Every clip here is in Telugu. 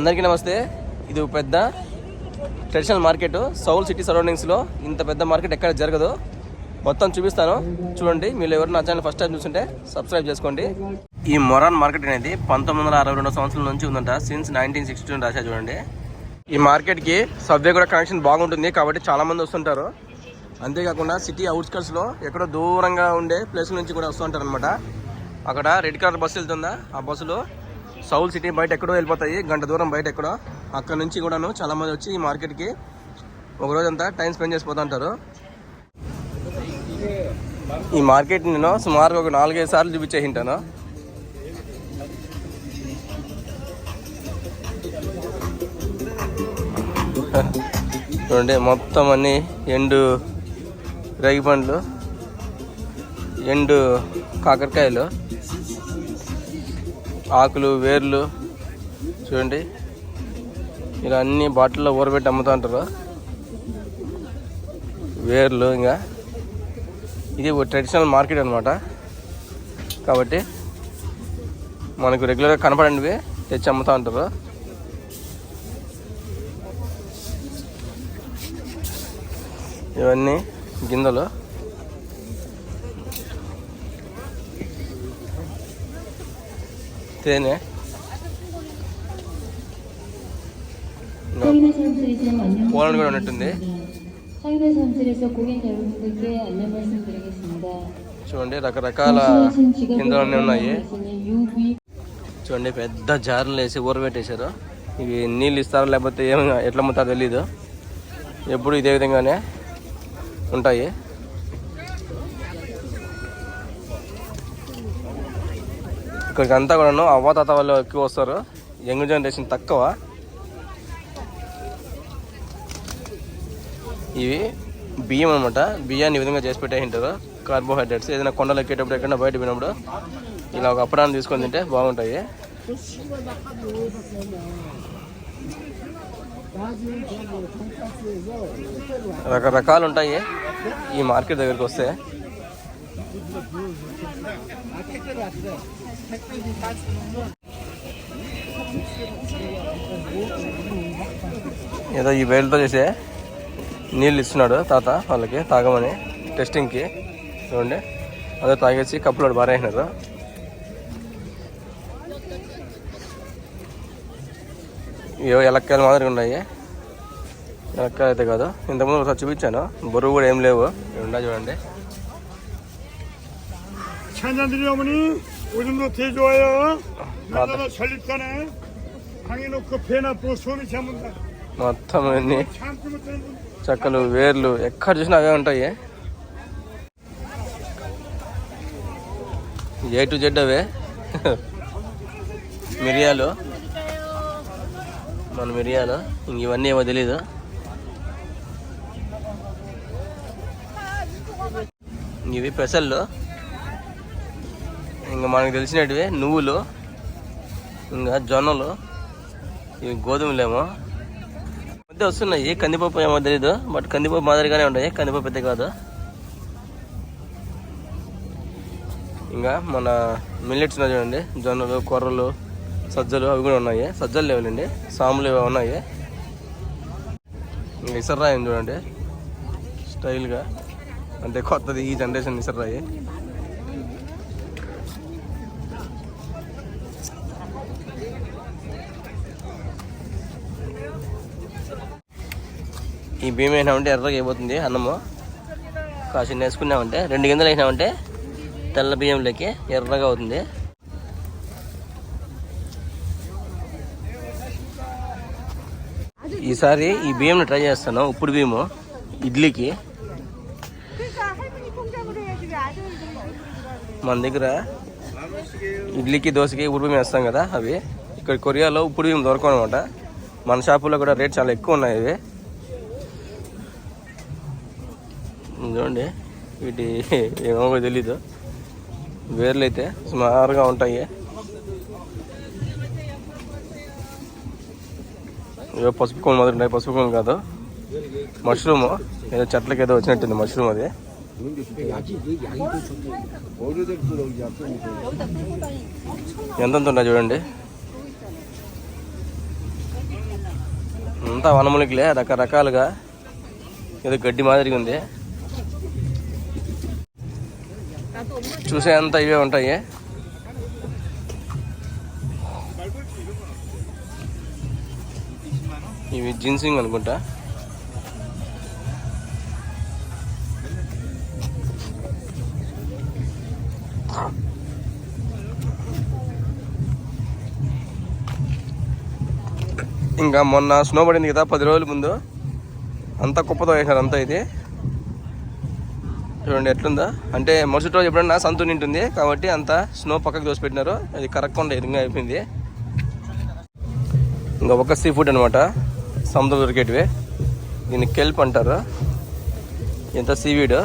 అందరికీ నమస్తే. ఇది ఒక పెద్ద ట్రెడిషనల్ మార్కెట్ సౌల్ సిటీ సరౌండింగ్స్లో ఇంత పెద్ద మార్కెట్ ఎక్కడ జరగదు. మొత్తం చూపిస్తాను. చూడండి మీరు ఎవరు నా ఛానల్ ఫస్ట్ టైం చూస్తుంటే సబ్స్క్రైబ్ చేసుకోండి. ఈ మొరాన్ మార్కెట్ అనేది పంతొమ్మిది వందల అరవై రెండు సంవత్సరాల నుంచి ఉందంట. సిన్స్ నైన్టీన్ సిక్స్టీ రాశా చూడండి. ఈ మార్కెట్కి సబ్వే కూడా కనెక్షన్ బాగుంటుంది కాబట్టి చాలా మంది వస్తుంటారు. అంతేకాకుండా సిటీ అవుట్స్కట్స్లో ఎక్కడో దూరంగా ఉండే ప్లేస్ నుంచి కూడా వస్తుంటారు అనమాట అక్కడ రెడ్ కలర్ బస్సు వెళ్తుందా? ఆ బస్సులో సౌల్ సిటీ బయట ఎక్కడో వెళ్ళిపోతాయి. గంట దూరం బయట ఎక్కడో. అక్కడ నుంచి కూడాను చాలా మంది వచ్చి ఈ మార్కెట్కి ఒక రోజంతా టైం స్పెండ్ చేసిపోతూ ఉంటారు ఈ మార్కెట్ నేను సుమారుగా ఒక నాలుగైదు సార్లు చూపించే ఉంటాను చూడండి మొత్తం అన్ని ఎండు రేగి పండ్లు ఎండు కాకరకాయలు. ఆకులు వేర్లు చూడండి. ఇలా అన్ని బాటిల్లో ఊరబెట్టి అమ్ముతూ ఉంటారు. వేర్లు ఇంకా. ఇది ఒక ట్రెడిషనల్ మార్కెట్ అనమాట కాబట్టి మనకు రెగ్యులర్గా కనపడండివి తెచ్చి అమ్ముతూ ఉంటారు. ఇవన్నీ గింజలు. తేనె పోలని కూడా ఉన్నట్టుంది. చూడండి రకరకాల కిందలన్నీ ఉన్నాయి. చూడండి పెద్ద జార్లు వేసి ఊరబెట్టేశారు. ఇవి నీళ్ళు ఇస్తారో లేకపోతే ఏమైనా ఎట్లా అమ్ముతారో తెలీదు. ఎప్పుడు ఇదే విధంగానే ఉంటాయి. ఇక్కడికి అంతా కూడాను అవ్వ తాత వాళ్ళు ఎక్కువ వస్తారు. యంగ్ జనరేషన్ తక్కువ. ఇవి బియ్యం అనమాట బియ్యాన్ని ఈ విధంగా చేసి పెట్టే ఉంటారు కార్బోహైడ్రేట్స్. ఏదైనా కొండలు ఎక్కేటప్పుడు ఎక్కడైనా బయట పోయినప్పుడు ఇలా ఒక అప్పడాన్ని తీసుకొని తింటే బాగుంటాయి. రకరకాలు ఉంటాయి. ఈ మార్కెట్ దగ్గరికి వస్తే. ఏదో ఈ వేలతో చేసే నీళ్ళు ఇస్తున్నాడు తాత వాళ్ళకి తాగమని టెస్టింగ్కి చూడండి. అదే తాగేసి కప్పులో బారేసినారు ఏవో ఎలక్కాయలు మాదిరిగా ఉన్నాయి. ఎలక్కాయలు అయితే కాదు. ఇంతకుముందు ఒకసారి చూపించాను. బరువు కూడా ఏం లేవు. ఉన్నాయి చూడండి. 찬잔들이 어머니 오줌도 되 좋아요 나다다 전립선에 강해놓고 배나 또 손이 잡는다 మొత్తం అన్ని 참지 못하는 분 చెక్కలు వేర్లు ఎక్కడ చూసినా అవే ఉంటాయి ఏ టు జెడ్ అవే మిరియాలు మన మిరియాలు ఇంక ఇవన్నీ ఏమో తెలీదు ఇవి పెసళ్ళు ఇంకా మనకు తెలిసినట్టువే నువ్వులు ఇంకా జొన్నలు ఇవి గోధుమలేమో. మధ్య వస్తున్నాయి కందిపప్పు ఏమో తెలీదు బట్ కందిపప్పు మాదిరిగానే ఉన్నాయి కందిపప్పు పెద్ద కాదు. ఇంకా మన మిల్లెట్స్ ఉన్నాయి చూడండి జొన్నలు కొర్రలు సజ్జలు అవి కూడా ఉన్నాయి. సజ్జలు లేవులండి సాములు ఇవి ఉన్నాయి. ఇంకా ఇసర్రాయి చూడండి స్టైల్గా. అంటే కొత్తది ఈ జనరేషన్ ఇసర్రాయి. బియ్యం వేసినామంటే ఎర్రగా అయిపోతుంది అన్నము. కాసిన వేసుకున్నామంటే రెండు గింజలు వేసినామంటే తెల్ల బియ్యంలోకి ఎర్రగా అవుతుంది. ఈసారి ఈ బియ్యంని ట్రై చేస్తాను ఉప్పుడు బియ్యము ఇడ్లీకి. మన దగ్గర ఇడ్లీకి దోశకి ఉప్పుడు బియ్యం వేస్తాం కదా అవి. ఇక్కడ కొరియాలో ఉప్పుడు బియ్యం దొరకవు అనమాట మన షాపులో కూడా రేట్ చాలా ఎక్కువ ఉన్నాయి ఇవి చూడండి. వీటి ఏమో తెలీదు. వేర్లు అయితే సుమారుగా ఉంటాయి. ఏదో పసుపు కొమ్మ మాదిరి ఉన్నాయి. పసుపు కొమ్మ కాదు. మష్రూమ్. ఏదో చెట్లకి ఏదో వచ్చినట్టుంది మష్రూమ్ అది. ఎంతంత ఉన్నాయి చూడండి. అంతా వనములకిలే రకరకాలుగా. ఏదో గడ్డి మాదిరిగా ఉంది. చూసే ఇవే ఉంటాయి. ఇవి జిన్సింగ్ అనుకుంటా. ఇంకా మొన్న స్నో పడింది కదా పది రోజుల ముందు. అంతా కుప్పతో వేసారు అంతా ఇది. చూడండి ఎట్లుందా? అంటే మరుసటి రోజు ఎప్పుడన్నా సంతు నింటుంది కాబట్టి అంతా స్నో పక్కకు దోసిపెట్టినారు. అది కరగకుండా ఎదుగా అయిపోయింది. ఇంకా ఒక సీ ఫుడ్ అనమాట సముద్రం దొరికేటివి. దీన్ని కెల్ప్ అంటారు. ఎంత సీవీడ్?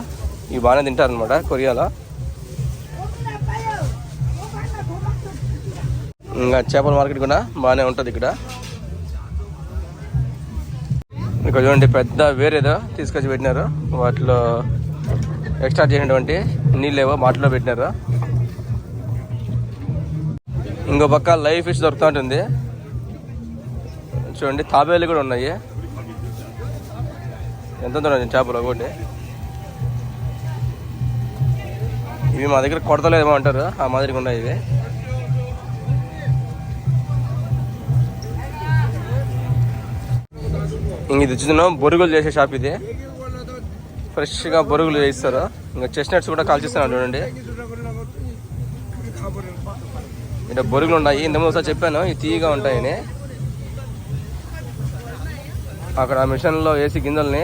ఇవి బాగానే తింటారనమాట కొరియాలో. ఇంకా చేపల మార్కెట్ కూడా బాగానే ఉంటుంది ఇక్కడ. ఇక్కడ చూడండి పెద్ద వేరేదో తీసుకొచ్చి పెట్టినారు. వాటిలో ఎక్స్ట్రా చేసినటువంటి నీళ్ళేవో బాటిల్లో పెట్టినారు. ఇంకో పక్క లైవ్ ఫిష్ దొరుకుతూ ఉంటుంది. చూడండి తాబేలు కూడా ఉన్నాయి. ఎంత ఉన్నాయి చేపలు ఒకటి ఇవి మా దగ్గర కొడతలేదేమో అంటారు. ఆ మాదిరిగా ఉన్నాయి ఇవి. ఇంక ఇది వచ్చిందో బొరుగులు చేసే షాప్ ఇది. ఫ్రెష్గా బొరుగులు చేయిస్తారు ఇంకా చెస్ట్నట్స్ కూడా కాల్చిస్తున్నారు చూడండి. ఇక్కడ బొరుగులు ఉన్నాయి. ఇంతకుముందు ఒకసారి చెప్పాను ఇవి తీయగా ఉంటాయని. అక్కడ ఆ మిషన్లో వేసి గింజల్ని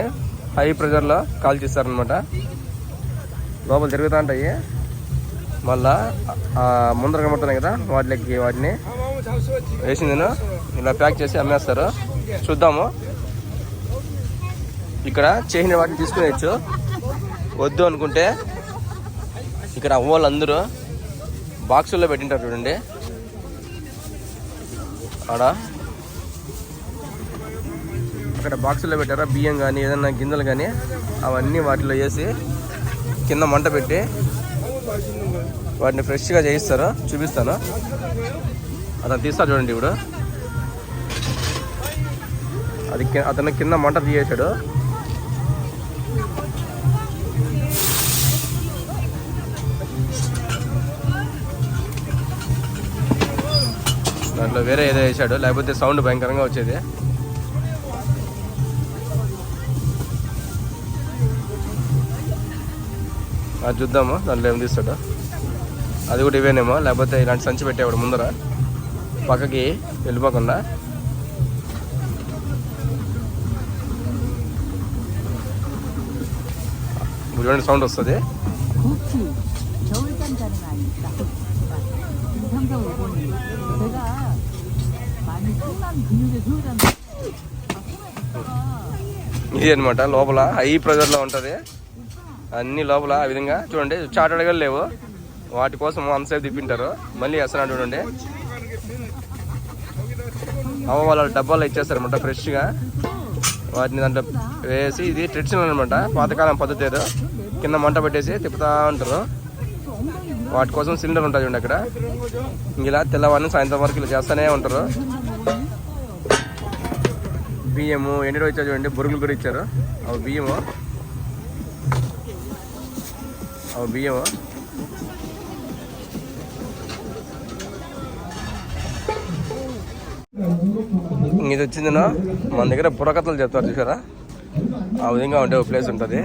హై ప్రెషర్లో కాల్చిస్తారనమాట లోపల తిరుగుతూ ఉంటాయి మళ్ళా ముందర కనబడుతున్నాయి కదా వాటికి వాటిని వేసింది ఇలా ప్యాక్ చేసి అమ్మేస్తారు. చూద్దాము. ఇక్కడ చేసిన వాటిని తీసుకునేచ్చు వద్దు అనుకుంటే ఇక్కడ అవ్వాలి బాక్సుల్లో పెట్టింటారు చూడండి. ఆడ. అక్కడ బాక్సుల్లో పెట్టారా? బియ్యం కానీ ఏదైనా గింజలు కానీ అవన్నీ వాటిలో వేసి కింద మంట పెట్టి వాటిని ఫ్రెష్గా చేయిస్తారు. చూపిస్తాను. అతను తీస్తారు చూడండి ఇప్పుడు. అది అతను కింద మంట తీయేశాడు దాంట్లో వేరే ఏదో వేసాడు లేకపోతే సౌండ్ భయంకరంగా వచ్చేది. అది చూద్దాము. దాంట్లో ఏం తీస్తాడు. అది కూడా ఇవేనేమో. లేకపోతే ఇలాంటి సంచి పెట్టేవాడు ముందర. పక్కకి వెళ్ళిపోకుండా. చూడండి సౌండ్ వస్తుంది. ఇది అనమాట లోపల హై ప్రెజర్లో ఉంటుంది. అన్ని లోపల ఆ విధంగా చూడండి చాటడగా లేవు. వాటి కోసం అంతసేపు తిప్పింటారు. మళ్ళీ వేస్తున్నాడు చూడండి. అవ వాళ్ళ డబ్బాలో ఇచ్చేస్తారనమాట ఫ్రెష్గా. వాటిని దాంట్లో వేసి ఇది ట్రెడిషనల్ అనమాట పాతకాలం పద్ధతి ఏదో. కింద మంట పెట్టేసి తిప్పుతా ఉంటారు. వాటి కోసం సిలిండర్ ఉంటుంది చూడండి అక్కడ. ఇలా తెల్లవారిని సాయంత్రం వరకు ఇలా చేస్తూనే ఉంటారు. బియ్యము ఎన్ని రోజు ఇచ్చారు చూడండి? బురుగులు కూడా ఇచ్చారు. అవి బియ్యము? అవి బియ్యము? ఇది వచ్చిందినా మన దగ్గర బుర్రకథలు చెప్తారు చూసారా? ఆ విధంగా ఉంటే ఒక ప్లేస్ ఉంటుంది.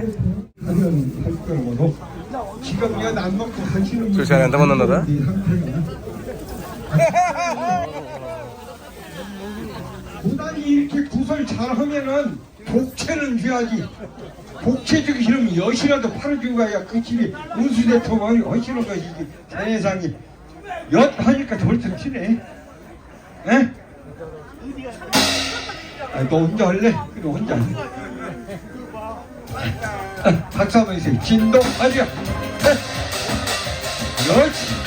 చూసారా ఎంతమంది ఉన్నారా? 이 이렇게 구설 잘하면은 복채는 줘야지. 복채 주기 싫으면 엿이라도 팔아주고 가야 그 집이 운수 대통령이 하시는 것이지. 세상에. 엿 하니까 절대 치네. 에? 아, 너 혼자 할래? 그래 혼자 할래. 아, 박수 한번 해주세요. 진동하자. 엿. 아리아리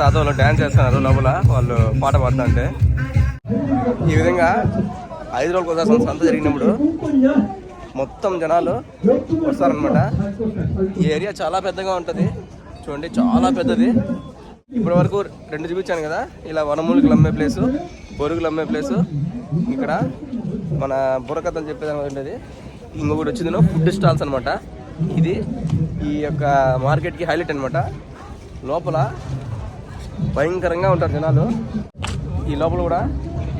తాత వాళ్ళు డ్యాన్స్ చేస్తున్నారు లోపల వాళ్ళు పాట పాడుతుంటే. ఈ విధంగా ఐదు రోజులకు ఒకసారి సంత జరిగినప్పుడు మొత్తం జనాలు వస్తారనమాట ఈ ఏరియా చాలా పెద్దగా ఉంటుంది. చూడండి చాలా పెద్దది. ఇప్పటి వరకు రెండు చూపించాను కదా ఇలా వనమూలికలు అమ్మే ప్లేసు బొరుగులు అమ్మే ప్లేసు. ఇక్కడ మన బుర్రకథలు చెప్పేదాని ఉండేది ఇంకొకటి వచ్చింది ఫుడ్ స్టాల్స్ అనమాట ఇది ఈ యొక్క మార్కెట్కి హైలైట్ అనమాట లోపల భయంకరంగా ఉంటారు జనాలు. ఈ లోపల కూడా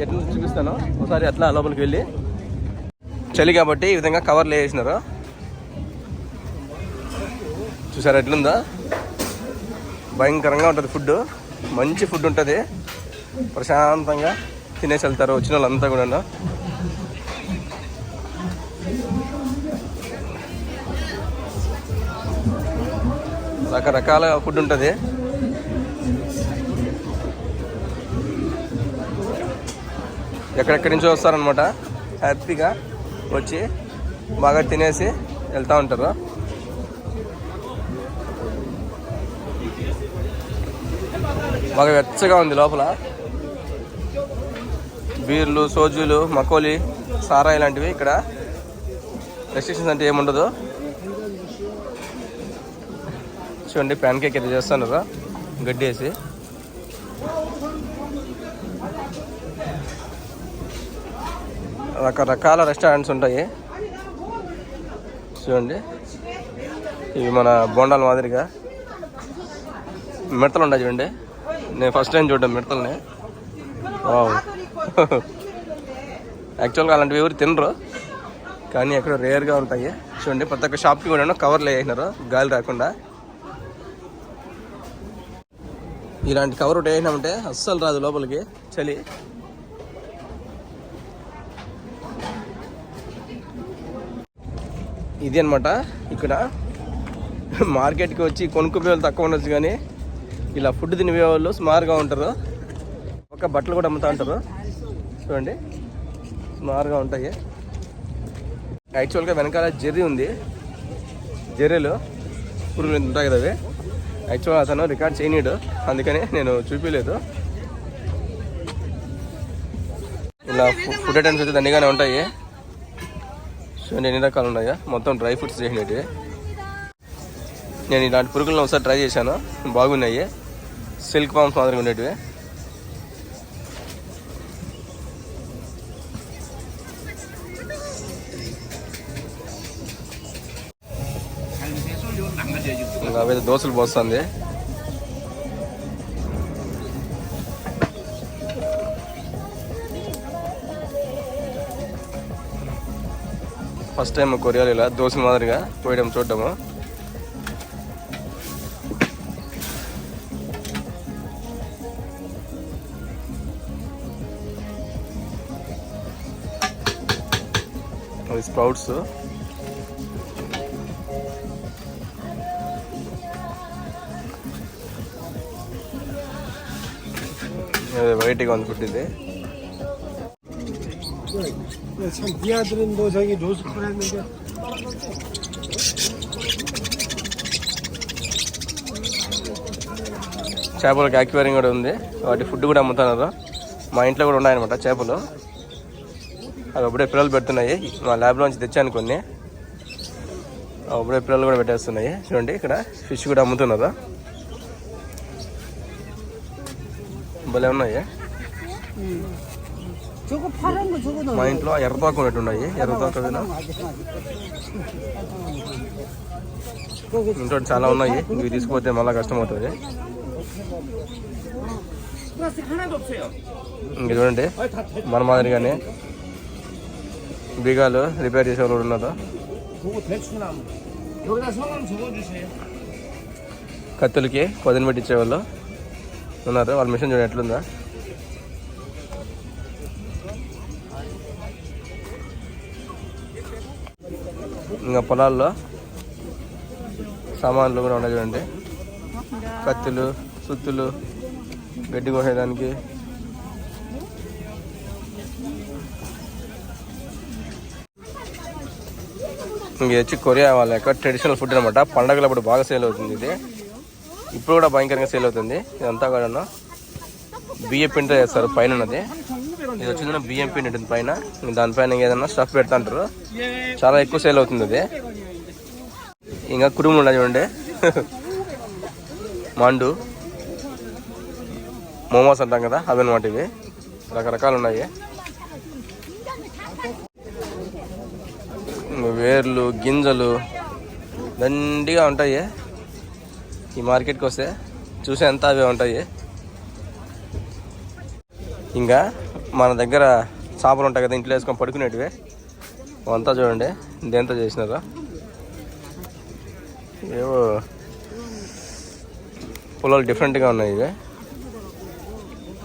ఎట్లా చూపిస్తాను. ఒకసారి అట్లా లోపలికి వెళ్ళి చలి కాబట్టి ఈ విధంగా కవర్లు వేసినారు. చూసారా ఎట్లుందా? భయంకరంగా ఉంటుంది ఫుడ్ మంచి ఫుడ్ ఉంటుంది. ప్రశాంతంగా తినేసి వెళ్తారు వచ్చిన వాళ్ళంతా కూడా రకరకాల ఫుడ్ ఉంటుంది. ఎక్కడెక్కడి నుంచో వస్తారనమాట హ్యాపీగా వచ్చి బాగా తినేసి వెళ్తూ ఉంటారు. బాగా వెచ్చగా ఉంది లోపల. బీర్లు సోజులు మకోలి సారా ఇలాంటివి ఇక్కడ. రెస్ట్రిక్షన్స్ అంటే ఏముండదు. చూడండి ప్యాన్ కేక్ అయితే చేస్తున్నారు. గడ్డి వేసి. రకరకాల రెస్టారెంట్స్ ఉంటాయి. చూడండి. ఇవి మన బోండాల మాదిరిగా. మిడతలు ఉన్నాయి చూడండి. నేను ఫస్ట్ టైం చూడడం మిడతల్ని యాక్చువల్గా అలాంటివి ఎవరు తినరు. కానీ ఎక్కడ రేర్గా ఉంటాయి. చూడండి ప్రతి ఒక్క షాప్కి కూడా కవర్లు వేసినారు. గాలి రాకుండా. ఇలాంటి కవర్ ఒకటి వేసినామంటే అస్సలు రాదు లోపలికి. చలి. ఇది అనమాట ఇక్కడ మార్కెట్కి వచ్చి కొనుక్కుపోయే వాళ్ళు తక్కువ ఉండొచ్చు కానీ ఇలా ఫుడ్ తినిపోయే వాళ్ళు స్మార్గా ఉంటారు. ఒక బట్టలు కూడా అమ్ముతూ ఉంటారు. చూడండి. స్మార్గా ఉంటాయి. యాక్చువల్గా వెనకాల జెర్రీ ఉంది. జెర్రీలు పురుగులు ఉంటాయి కదా అవి. యాక్చువల్గా అతను రికార్డ్ చేయనీడు. అందుకని నేను చూపించలేదు ఇలా ఫుడ్ ఐటమ్స్ అయితే దండిగానే ఉంటాయి. చూడండి ఎన్ని రకాలు ఉన్నాయా? మొత్తం డ్రై ఫ్రూట్స్ చేసినవి. నేను ఇలాంటి పురుగులను ఒకసారి ట్రై చేశాను. బాగున్నాయి. సిల్క్ పామ్స్ మాదిరిగా ఉండేటివి. ఇంకా అవైతే దోశలు పోస్తుంది. ఫస్ట్ టైం కొరియాలో ఇలా దోశ మాదిరిగా పోయడం చూడటము అది స్ప్రౌట్స్. వైట్గా ఉంది ఫుడ్ ఇది. 참 미아들은 뭐 저기 노숙을 했는데 చేపలకి అక్వేరియం కూడా ఉంది వాటి ఫుడ్ కూడా అమ్ముతున్నారు మా ఇంట్లో కూడా ఉన్నాయన్నమాట చేపలు అవి అప్పుడే పిల్లలు పెడుతున్నాయి మా ల్యాబ్లోంచి తెచ్చాను కొన్ని అవి అప్పుడే పిల్లలు కూడా పెట్టేస్తున్నాయి చూడండి ఇక్కడ ఫిష్ కూడా అమ్ముతున్నారు భలే ఉన్నాయి 저거 파란 거 저거 మా ఇంట్లో ఎర్రదాకు ఉన్నట్టు ఉన్నాయి. ఎర్రదాకు ఇంట్లో చాలా ఉన్నాయి. ఇవి తీసుకుపోతే మళ్ళీ కష్టం అవుతుంది ఇంక చూడండి మన మాదిరిగానే బీగాలు రిపేర్ చేసే వాళ్ళు ఉన్నదో కత్తులకి పదిన పెట్టించే వాళ్ళు ఉన్నారు. వాళ్ళ మిషన్ చూడండి ఎట్లుందా? ఇంకా పొలాల్లో సామాన్లు కూడా ఉన్నాయి చూడండి. కత్తులు సుత్తులు గడ్డి కోసేయడానికి ఇంక వచ్చి కొరియా వాళ్ళ యొక్క ట్రెడిషనల్ ఫుడ్ అనమాట పండగలప్పుడు బాగా సేల్ అవుతుంది ఇది. ఇప్పుడు కూడా భయంకరంగా సేల్ అవుతుంది. ఇదంతా కూడా బియ్యం పిండి చేస్తారు పైన ఉన్నది ఇది వచ్చింది బియ్యం పిండి ఉంటుంది పైన. దానిపైన ఏదైనా స్టఫ్ పెడతాంటారు చాలా ఎక్కువ సేల్ అవుతుంది అది ఇంకా కుటుంబం ఉన్నాయి చూడండి. మండు. మోమోస్ అంటాం కదా అవి ఇవి. రకరకాలు ఉన్నాయి. వేర్లు గింజలు దండిగా ఉంటాయి. ఈ మార్కెట్కి వస్తే చూసే అంతా అవే ఉంటాయి. ఇంకా మన దగ్గర చేపలు ఉంటాయి కదా ఇంట్లో వేసుకొని పడుకునేటివి. అంతా చూడండి దేంతో చేసినారు. ఏవో పొలాలు డిఫరెంట్గా ఉన్నాయి ఇవి.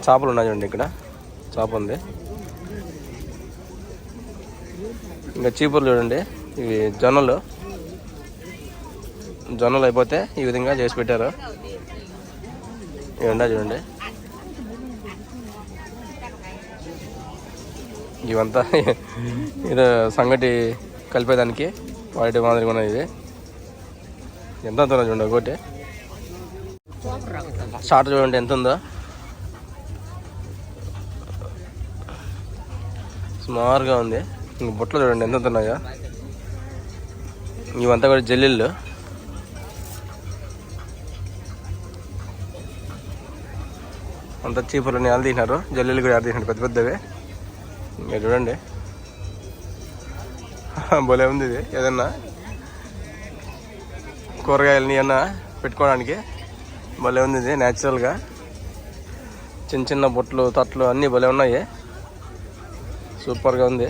చేపలు ఉన్నాయి చూడండి ఇక్కడ. చేప ఉంది. ఇంకా చీపుర్లు చూడండి ఇవి జొన్నలు. జొన్నలు అయిపోతే ఈ విధంగా చేసి పెట్టారు. ఇవి ఉన్నాయి చూడండి. ఇవంతా. ఏదో సంగటి కలిపేదానికి వాటి మాదిరిగా ఉన్నది ఇది. ఎంత ఉందో చూడండి ఒకటి షార్ట్ చూడండి ఎంత ఉందో. సుమారుగా ఉంది. ఇంక బుట్టలు చూడండి ఎంత ఉన్నాయో ఇవంతా కూడా జల్లిళ్ళు అంతా చీపులు ఆలు తీసినారు. జల్లీలు కూడా ఆడ తీసినారు పెద్ద పెద్దవి. ఇంకా చూడండి. భలే ఉంది ఇది ఏదన్నా? కూరగాయలని అన్నా పెట్టుకోవడానికి? భలే ఉంది ఇది న్యాచురల్గా చిన్న చిన్న బొట్లు తట్లు అన్నీ భలే ఉన్నాయి. సూపర్గా ఉంది.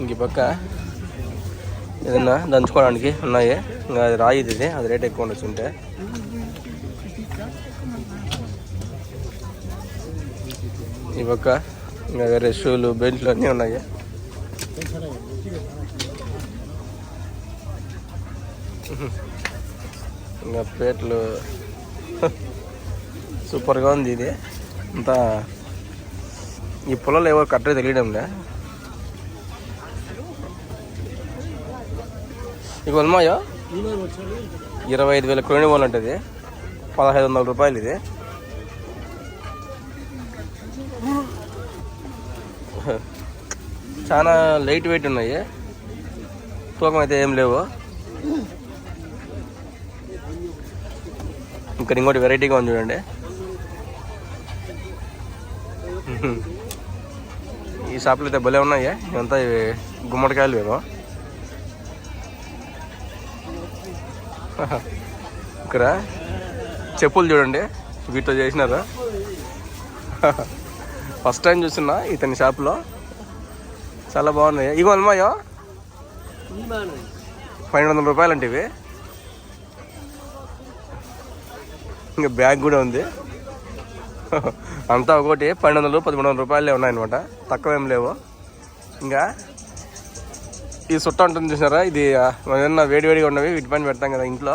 ఇంక పక్క ఏదన్నా దంచుకోవడానికి ఉన్నాయి. ఇంకా అది రాయి ఇది అది రేట్ ఎక్కువ ఉండొచ్చు ఉంటే. ఈ పక్క ఇంకా వేరే షూలు బెల్ట్లు అన్నీ ఉన్నాయి. ఇంకా ప్లేట్లు సూపర్గా ఉంది ఇది. అంతా ఈ పొలాలు ఎవరు కట్టరే తెలియడంలే. ఇక ఉల్మాయో ఇరవై ఐదు వేల కోడి వాళ్ళు ఉంటుంది పదహైదు వందల రూపాయలు ఇది. చాలా లైట్ వెయిట్ ఉన్నాయి. తూకం అయితే ఏం లేవు. ఇక్కడ ఇంకోటి వెరైటీగా ఉంది చూడండి. ఈ షాప్లో అయితే భలే ఉన్నాయి. ఇవంతా ఇవి గుమ్మడికాయలు ఏమో. ఇక్కడ చెప్పులు చూడండి. వీటితో చేసినారు. ఫస్ట్ టైం చూస్తున్నా ఇతని షాప్లో. చాలా బాగున్నాయి. ఇగో అల్మాయో. పన్నెండు వందల రూపాయలు అంటే ఇవి ఇంకా బ్యాగ్ కూడా ఉంది. అంతా ఒకటి పన్నెండు వందలు పదమూడు వందల రూపాయలే ఉన్నాయన్నమాట. తక్కువ ఏం లేవు. ఇంకా ఈ సుట్ట ఉంటుంది చూసారా ఇది ఆ, ఏదన్నా వేడి వేడిగా ఉన్నవి వీటి పైన పెడతాం కదా ఇంట్లో.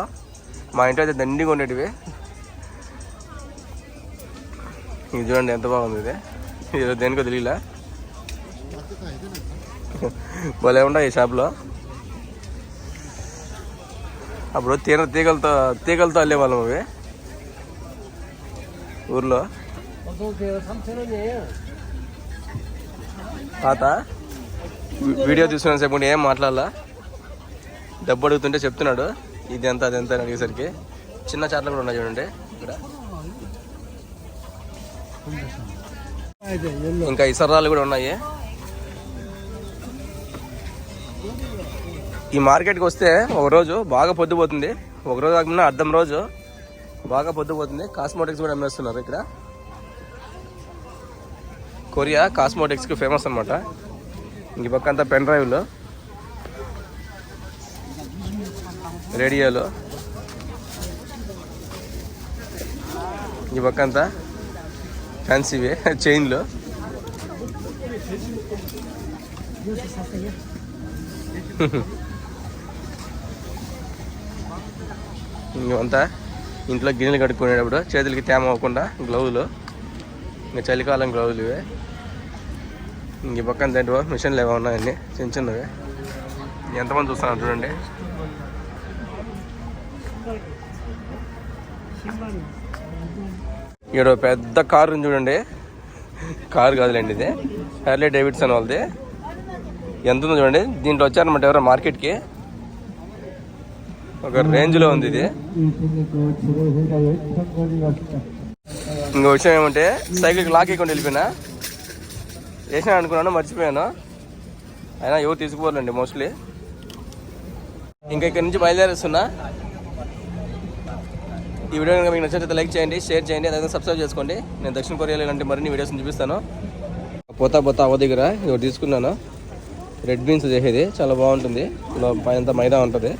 మా ఇంట్లో అయితే దండిగా ఉండేటివి. ఇది చూడండి ఎంత బాగుంది ఇది. ఇది దేనికో తెలియలే. భలే ఉన్నాయి ఈ షాప్లో. అప్పుడు తీర తీగలతో తీగలతో అల్లేవాళ్ళం అవి. ఊర్లో. తాత వీడియో తీసుకున్న సేపు ఏం మాట్లాడాలా? డబ్బు అడుగుతుంటే చెప్తున్నాడు. ఇది ఎంత అది ఎంత అడిగేసరికి. చిన్న చాట్లు కూడా ఉన్నాయి చూడండి ఇక్కడ. ఇంకా ఇసరాలు కూడా ఉన్నాయి. ఈ మార్కెట్కి వస్తే ఒక రోజు బాగా పొద్దుపోతుంది ఒక రోజు కాకుండా అర్ధం రోజు బాగా పొద్దుపోతుంది కాస్మోటిక్స్ కూడా అమ్మేస్తున్నారు ఇక్కడ. కొరియా కాస్మోటిక్స్కి ఫేమస్ అనమాట ఇంక ఈ పక్క అంతా పెన్ డ్రైవ్లు రేడియోలు. ఈ పక్క అంతా ఫ్యాన్సీవి చైన్లు ఇంకంతా ఇంట్లో గిన్నెలు కడుక్కునేటప్పుడు చేతులకి తేమ అవ్వకుండా గ్లౌజులు. ఇంకా చలికాలం గ్లౌజులు ఇవే. ఇంక పక్కన ఏంటో మిషన్లు ఏమో ఉన్నాయండి చిన్న చిన్నవి. ఎంతమంది చూస్తున్నారు చూడండి. ఇక్కడ పెద్ద కారు ఉంది చూడండి. కారు కాదులేండి ఇది. హెర్లీ డేవిడ్సన్ వాళ్ళది. ఎంత ఉందో చూడండి. దీంట్లో వచ్చారనమాట ఎవరో మార్కెట్కి. ఒక రేంజ్లో ఉంది ఇది. ఇంకో విషయం ఏమంటే సైకిల్కి లాక్ వేయకుండా వెళ్ళిపోయినా. వేసినా అనుకున్నాను మర్చిపోయాను. అయినా ఎవరు తీసుకుపోరండి మోస్ట్లీ. ఇంకా ఇక్కడ నుంచి బయలుదేరేస్తున్నా. ఈ వీడియో కనుక మీకు నచ్చినట్లయితే లైక్ చేయండి షేర్ చేయండి అదే సబ్స్క్రైబ్ చేసుకోండి. నేను దక్షిణ కొరియాలో ఇలాంటి మరిన్ని వీడియోస్ చూపిస్తాను. పోతా పోతా అవ దగ్గర ఇవి తీసుకున్నాను. రెడ్ బీన్స్ చేసేది చాలా బాగుంటుంది. లో పైన మైదా ఉంటుంది.